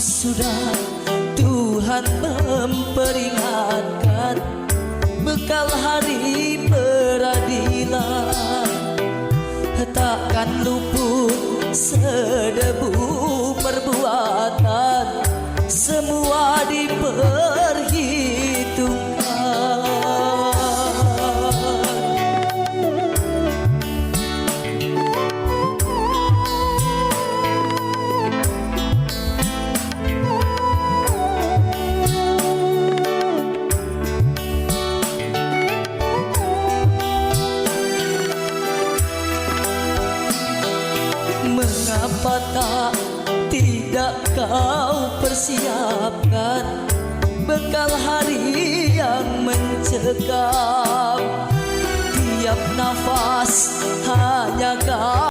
sudah Tuhan memperingatkan Bekal hari peradilan. Takkan luput sedebu perbuatan. Semua diperhitungkan Mengapa tak tidak kau persiapkan Bekal hari yang mencekam? Tiap nafas